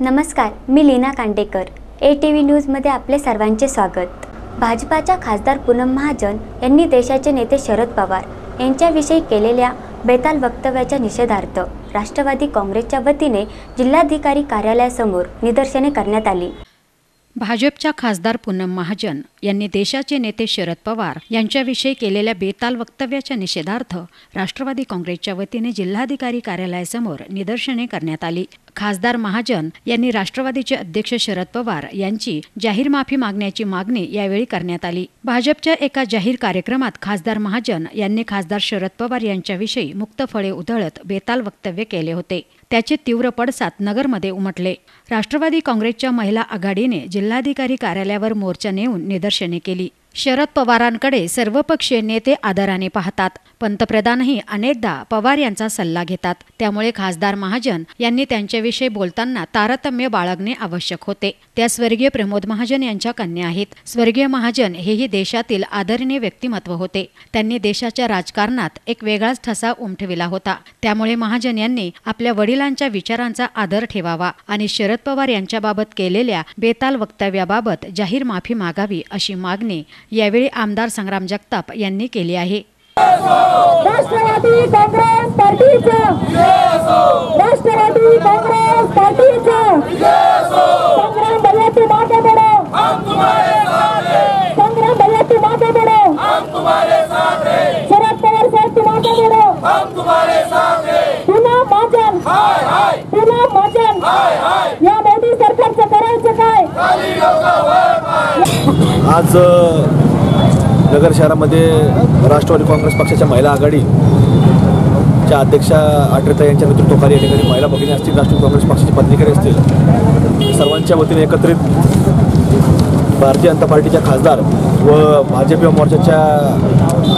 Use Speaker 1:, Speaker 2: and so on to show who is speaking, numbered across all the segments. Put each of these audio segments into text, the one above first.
Speaker 1: नमस्कार मी Leena Kandekar. A T V न्यूजमध्ये आपले सर्वांचे स्वागत. भाजपाच्या खासदार पूनम महाजन यांनी देशाचे नेते शरद पवार यांच्याविषयी केलेल्या बेताल वक्तव्याच्या निषेधार्थ राष्ट्रवादी काँग्रेसच्या वतीने जिल्हाधिकारी कार्यालयासमोर निदर्शने करण्यात आली.
Speaker 2: भाजपच्या खासदार पूनम महाजन यांनी देशाचे नेते शरद पवार यांच्याविषयी केलेल्या बेताल वक्तव्याच्या निषेधार्थ राष्ट्रवादी काँग्रेसच्या वतीने जिल्हाधिकारी कार्यालयासमोर निदर्शने करण्यात आली. खासदार महाजन यांनी राष्ट्रवादीचे अध्यक्ष शरद पवार यांची जाहीर माफी मागण्याची मागणी यावेळी करण्यात आली. भाजपच्या एका जाहीर कार्यक्रमात खासदार महाजन यांनी खासदार शरद पवार यांच्याविषयी मुक्त फळे उधळत बेताल वक्तव्य केले होते. त्याचे तीव्र पडसाद नगरमध्ये उमटले. राष्ट्रवादी काँग्रेसच्या महिला आघाडीने जिल्हाधिकारी कार्यालयावर मोर्चा नेऊन निदर्शने केली. शरद पवारांकडे सर्वपक्षीय नेते आदराने पाहतात. पंतप्रधानही अनेकदा पवार यांचा सल्ला घेतात. त्यामुळे खासदार महाजन यांनी त्यांच्याविषयी बोलताना तारतम्य बाळगणे आवश्यक होते. त्या स्वर्गीय प्रमोद महाजन यांच्या कन्या आहेत. स्वर्गीय महाजन हेही देशातील आदरणीय व्यक्तिमत्व होते. त्यांनी देशाच्या राजकारणात एक वेगळाच ठसा उमटविला होता. त्यामुळे महाजन यांनी आपल्या वडिलांच्या विचारांचा आदर ठेवावा आणि शरद पवार यांच्याबाबत केलेल्या बेताल वक्तव्याबाबत जाहीर माफी मागावी अशी मागणी यावेळी आमदार संग्राम जगताप यांनी केली आहे.
Speaker 3: राष्ट्रवादी काँग्रेस पार्टीचं. राष्ट्रवादी काँग्रेस पार्टीचं. संग्राम भैया तू मागे बडो संग्राम भैया तू मागे बडो शरद पवार साहेब तू मागे बडो पुन्हा महाजन. पुन्हा महाजन. या मोदी सरकारचं करायचं काय?
Speaker 4: आज नगर शहरामध्ये राष्ट्रवादी काँग्रेस पक्षाच्या महिला आघाडीच्या अध्यक्षा आठरेता यांच्या नेतृत्वाखाली या ठिकाणी महिला भगिनी असतील राष्ट्रवादी काँग्रेस पक्षाचे पदाधिकारी असतील. सर्वांच्या वतीने एकत्रित भारतीय जनता पार्टीच्या खासदार व भाजप युवा मोर्चाच्या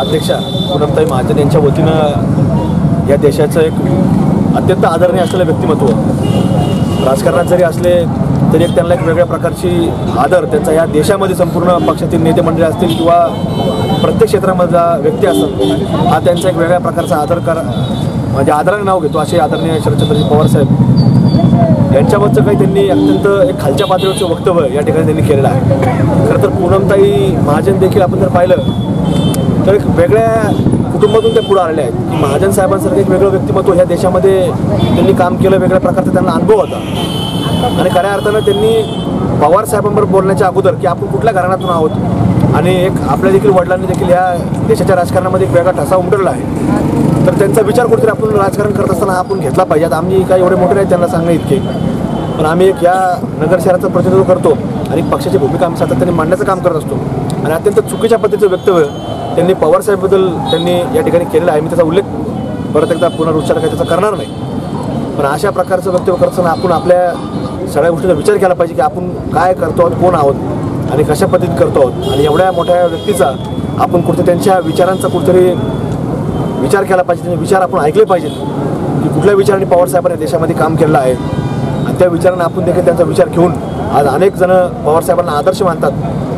Speaker 4: अध्यक्षा पूनमताई महाजन यांच्या वतीनं या देशाचं एक अत्यंत आदरणीय असलेलं व्यक्तिमत्व. राजकारणात जरी असले तरी एक त्यांना एक वेगळ्या प्रकारची आदर त्यांचा या देशामध्ये संपूर्ण पक्षातील नेते मंडळी असतील किंवा प्रत्येक क्षेत्रामधला व्यक्ती असतात हा त्यांचा एक वेगळ्या प्रकारचा आदर कर म्हणजे आदराने नाव घेतो असे आदरणीय शरदचंद्रजी पवार साहेब. यांच्याबद्दल काही त्यांनी अत्यंत एक खालच्या पातळीवरचं वक्तव्य या ठिकाणी त्यांनी केलेलं आहे. खरं तर पूनमताई महाजन देखील आपण जर पाहिलं तर एक वेगळ्या कुटुंबातून ते पुढे आलेले आहेत. की महाजन साहेबांसारखं एक वेगळं व्यक्तिमत्व ह्या देशामध्ये त्यांनी काम केलं वेगळ्या प्रकारचा त्यांना अनुभव होता. आणि खऱ्या अर्थानं त्यांनी पवार साहेबांबरोबर बोलण्याच्या अगोदर की आपण कुठल्या घराण्यातून आहोत आणि एक आपल्या देखील वडिलांनी देखील या देशाच्या राजकारणामध्ये एक वेगळा ठसा उमटवला आहे. तर त्यांचा विचार कुठेतरी आपण राजकारण करत असताना आपण घेतला पाहिजे. आता आम्ही काही एवढे मोठे नाही त्यांना सांगणे इतके. पण आम्ही एक या नगर शहराचं प्रतिनिधित्व करतो आणि पक्षाची भूमिका आम्ही सातत्याने मांडण्याचं काम करत असतो. आणि अत्यंत चुकीच्या पद्धतीचं वक्तव्य त्यांनी पवार साहेबबद्दल त्यांनी या ठिकाणी केलेलं आहे. मी त्याचा उल्लेख परत एकदा पुनरुच्चार काही त्याचा करणार नाही. पण अशा प्रकारचं वक्तव्य करत असताना आपण आपल्या सगळ्या गोष्टीचा विचार केला पाहिजे की आपण काय करतो आहोत कोण आहोत आणि कशा पद्धतीत करतो आहोत. आणि एवढ्या मोठ्या व्यक्तीचा आपण कुठेतरी त्यांच्या विचारांचा कुठेतरी विचार केला पाहिजे त्यांचे विचार आपण ऐकले पाहिजेत. की कुठल्या विचारांनी पवार साहेबांनी देशामध्ये काम केलेलं आहे. आणि त्या विचारांना आपण देखील त्यांचा विचार घेऊन आज अनेक जण पवार साहेबांना आदर्श मानतात.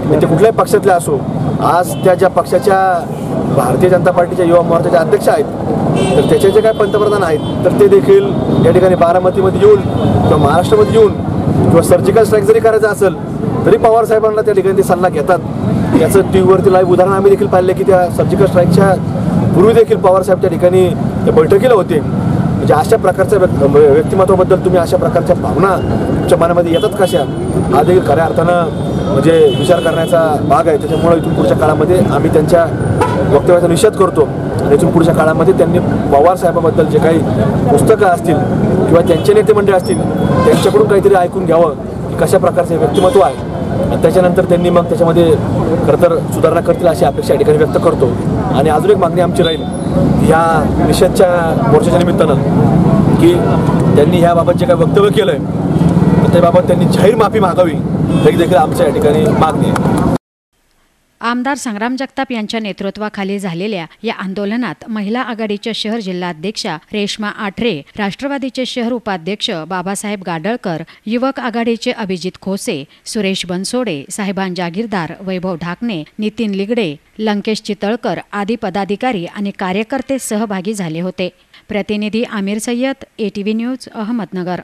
Speaker 4: म्हणजे कुठल्याही पक्षातले असो आज त्या ज्या पक्षाच्या भारतीय जनता पार्टीच्या युवा मोर्चाच्या अध्यक्ष आहेत तर त्याचे जे काय पंतप्रधान आहेत तर ते देखील या ठिकाणी बारामतीमध्ये येऊन किंवा महाराष्ट्रामध्ये येऊन किंवा सर्जिकल स्ट्राईक जरी करायचं असेल तरी पवार साहेबांना त्या ठिकाणी ते सल्ला घेतात. याचं टी व्हीवरती लाईव्ह उदाहरण आम्ही देखील पाहिलं की त्या सर्जिकल स्ट्राईकच्या पूर्वी देखील पवार साहेब त्या ठिकाणी बैठकीला होते. म्हणजे अशा प्रकारच्या व्यक्त व्यक्तिमत्वाबद्दल तुम्ही अशा प्रकारच्या भावना तुमच्या मनामध्ये येतात कशा हा देखील खऱ्या अर्थानं म्हणजे विचार करण्याचा भाग आहे. त्याच्यामुळे इथून पुढच्या काळामध्ये आम्ही त्यांच्या वक्तव्याचा निषेध करतो. आणि इथून पुढच्या काळामध्ये त्यांनी पवार साहेबाबद्दल जे काही पुस्तकं असतील किंवा त्यांचे नेते मंडळ असतील त्यांच्याकडून काहीतरी ऐकून घ्यावं की कशा प्रकारचे व्यक्तिमत्व आहे. आणि त्याच्यानंतर त्यांनी मग त्याच्यामध्ये खरं तर सुधारणा करतील अशी अपेक्षा या ठिकाणी व्यक्त करतो. आणि अजून एक मागणी आमची राहील ह्या निषेधच्या मोर्चाच्या निमित्तानं की त्यांनी ह्याबाबत जे काही वक्तव्य केलं आहे त्याबाबत त्यांनी जाहीर माफी मागावी हे देखील आमच्या या ठिकाणी मागणी आहे.
Speaker 2: आमदार संग्राम जगताप यांच्या नेतृत्वाखाली झालेल्या या आंदोलनात महिला आघाडीच्या शहर जिल्हाध्यक्षा रेश्मा आठरे राष्ट्रवादीचे शहर उपाध्यक्ष बाबासाहेब गाडळकर युवक आघाडीचे अभिजित खोसे सुरेश बनसोडे साहेबान जागीरदार वैभव ढाकणे नितीन लिगडे लंकेश चितळकर आदी पदाधिकारी आणि कार्यकर्ते सहभागी झाले होते. प्रतिनिधी आमिर सय्यद एटीव्ही न्यूज अहमदनगर.